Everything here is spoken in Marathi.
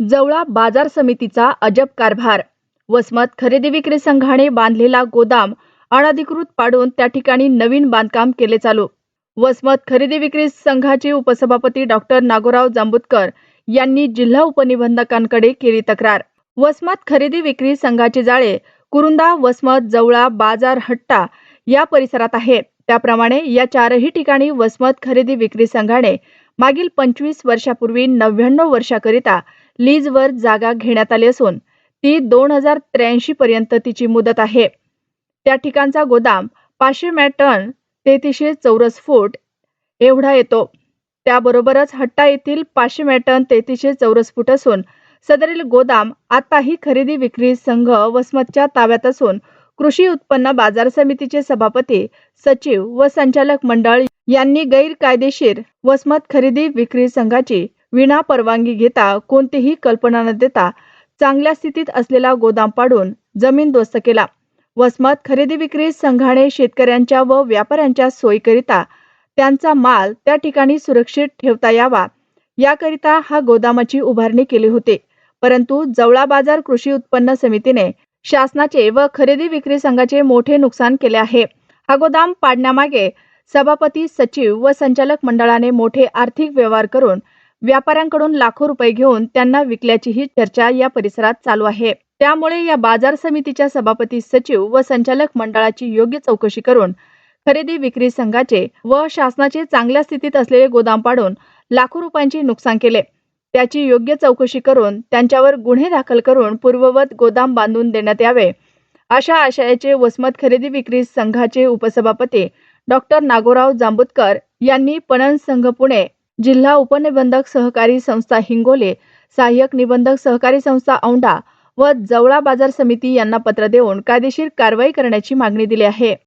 जवळा बाजार समितीचा अजब कारभार. वसमत खरेदी विक्री संघाने बांधलेला गोदाम अनधिकृत पाडून त्या ठिकाणी नवीन बांधकाम केले चालू. वसमत खरेदी विक्री संघाचे उपसभापती डॉक्टर नागोराव जांबुतकर यांनी जिल्हा उपनिबंधकांकडे केली तक्रार. वसमत खरेदी विक्री संघाचे जाळे कुरुंदा वसमत जवळा बाजार हट्टा या परिसरात आहे. त्याप्रमाणे या चारही ठिकाणी वसमत खरेदी विक्री संघाने मागील पंचवीस वर्षापूर्वी नव्याण्णव वर्षाकरिता लीजवर जागा घेण्यात आली असून ती दोन हजार त्र्याऐंशी पर्यंत तिची मुदत आहे. त्या ठिकाणचा गोदाम पाचशे मॅटन तेहतीसशे चौरस फूट एवढा येतो. त्याबरोबरच हट्टा येथील पाचशे मॅटन तेहतीसशे चौरस फूट असून सदरील गोदाम आताही खरेदी विक्री संघ वसमतच्या ताब्यात असून कृषी उत्पन्न बाजार समितीचे सभापती सचिव व संचालक मंडळ यांनी गैरकायदेशीर वसमत खरेदी विक्री संघाची विना परवानगी घेता कोणतीही कल्पना न देता चांगल्या स्थितीत असलेला गोदाम पाडून जमीन दोस्त केला. वसमत खरेदी विक्री संघाने शेतकऱ्यांच्या व व्यापाऱ्यांच्या सोयीकरिता त्यांचा माल त्या ठिकाणी सुरक्षित ठेवता यावा. याकरिता हा गोदामाची उभारणी केली होती. परंतु जवळा बाजार कृषी उत्पन्न समितीने शासनाचे व खरेदी विक्री संघाचे मोठे नुकसान केले आहे. हा गोदाम पाडण्यामागे सभापती सचिव व संचालक मंडळाने मोठे आर्थिक व्यवहार करून व्यापाऱ्यांकडून लाखो रुपये घेऊन त्यांना विकल्याचीही चर्चा या परिसरात चालू आहे. त्यामुळे या बाजार समितीच्या सभापती सचिव व संचालक मंडळाची योग्य चौकशी करून खरेदी विक्री संघाचे व शासनाचे चांगल्या स्थितीत असलेले गोदाम पाडून लाखो रुपयांचे नुकसान केले. त्याची योग्य चौकशी करून त्यांच्यावर गुन्हे दाखल करून पूर्ववत गोदाम बांधून देण्यात यावे अशा आशयाचे वसमत खरेदी विक्री संघाचे उपसभापती डॉक्टर नागोराव जांबुतकर यांनी पणन संघ पुणे जिल्हा उपनिबंधक सहकारी संस्था हिंगोले सहाय्यक निबंधक सहकारी संस्था औंढा व जवळा बाजार समिती यांना पत्र देऊन कायदेशीर कारवाई करण्याची मागणी दिली आहे.